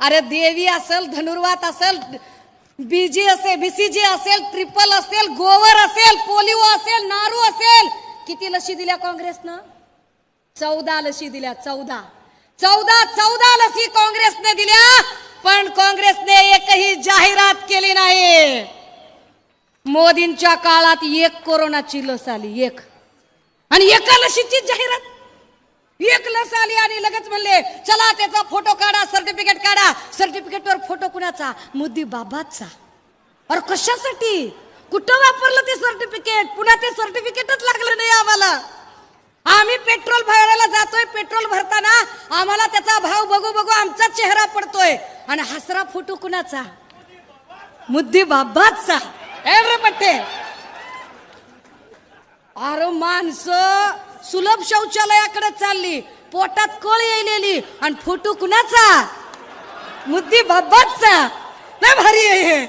अरे देवी असेल धनुर्वात असेल बीजी असेल बीसीजी असेल ट्रिपल असेल गोवर असेल पोलिओ असेल नारू असेल. किती लशी दिल्या काँग्रेसनं? चौदा लशी दिल्या चौदा. चौदा चौदा लसी काँग्रेसने दिल्या पण काँग्रेसने एकही जाहिरात केली नाही. मोदींच्या काळात एक कोरोनाची लस आली एक. आणि एका लशीची जाहिरात. एक लस आली आणि लगेच म्हणले चला त्याचा फोटो काढा सर्टिफिकेट काढा सर्टिफिकेटवर फोटो कुणाचा मोदी बाबाचा. अरे कशासाठी? कुठं वापरलं ते सर्टिफिकेट पुन्हा ते सर्टिफिकेटच लागलं नाही आम्हाला. आम्ही पेट्रोल भरायला जातोय पेट्रोल भरताना आम्हाला त्याचा भाव बघू बघू आमचा चेहरा पडतोय. आणि हसरा फोटो कुणाचा? मुद्दी बाबाचा. एवढे पट्टे. अरे माणसं सुलभ शौचालयाकडे चालली पोटात कळ येलेली आणि फोटो कुणाचा? मुद्दी बाबाचा. नाही भारी आहे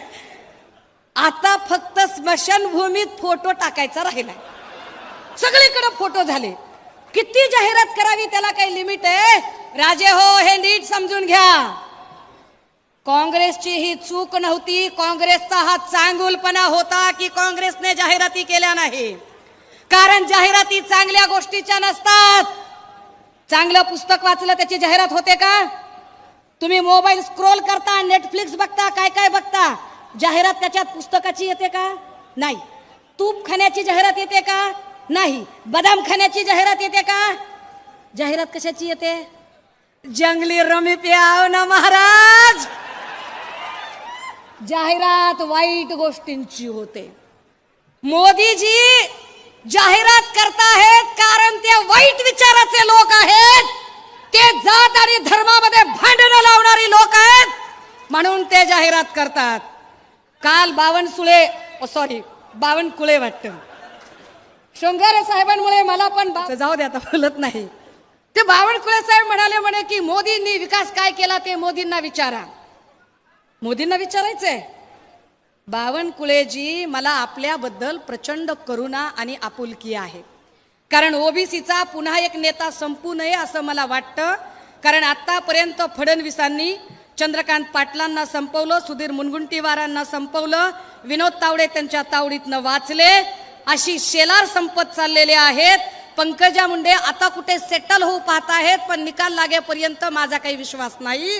आता फक्त स्मशानभूमीत फोटो टाकायचा राहिला सगळीकडे फोटो झाले. किती जाहिरात करावी त्याला काही लिमिट आहे? राजे हो हे नीट समजून घ्या. काँग्रेसची ही चूक नव्हती. काँग्रेसचा हा चांगुलपणा होता की काँग्रेसने जाहिराती केल्या नाही? कारण जाहिराती चांगल्या गोष्टीच्या नसतात. चांगलं पुस्तक वाचलं त्याची जाहिरात होते का? तुम्ही मोबाईल स्क्रोल करता नेटफ्लिक्स बघता काय काय बघता जाहिरात त्याच्यात पुस्तकाची येते का? नाही. तूप खाण्याची जाहिरात येते का? नाही. बदाम खाण्याची जाहिरात येते का? जाहिरात कशाची येते? जंगली रमी प्याव ना महाराज! जाहिरात वाईट गोष्टींची होते. मोदीजी जाहिरात करताहेत कारण ते वाईट विचाराचे लोक आहेत. जात आणि धर्मामध्ये भांडणं लावणारी लोक आहेत म्हणून ते जाहिरात करतात. काल बावनसुळे सॉरी बावनकुळे वाटत. शृंगारे साहेबांमुळे मला पण जाऊ दे आता बोलत नाही. ते बावनकुळे साहेब म्हणाले म्हणे की मोदींनी विकास काय केला ते मोदींना विचारा. मोदींना विचारायचंय. बावनकुळेजी मला आपल्याबद्दल प्रचंड करुणा आणि आपुलकी आहे. कारण ओबीसीचा पुन्हा एक नेता संपू नये असं मला वाटतं. कारण आतापर्यंत फडणवीसांनी चंद्रकांत पाटलांना संपवलं सुधीर मुनगुंटीवारांना संपवलं विनोद तावडे त्यांच्या तावडीतनं वाचले. अशी शेलार संपत चाललेले आहेत. पंकजा मुंडे आता कुठे सेटल होऊ पाहत आहेत पण निकाल लागेपर्यंत माझा काही विश्वास नाही.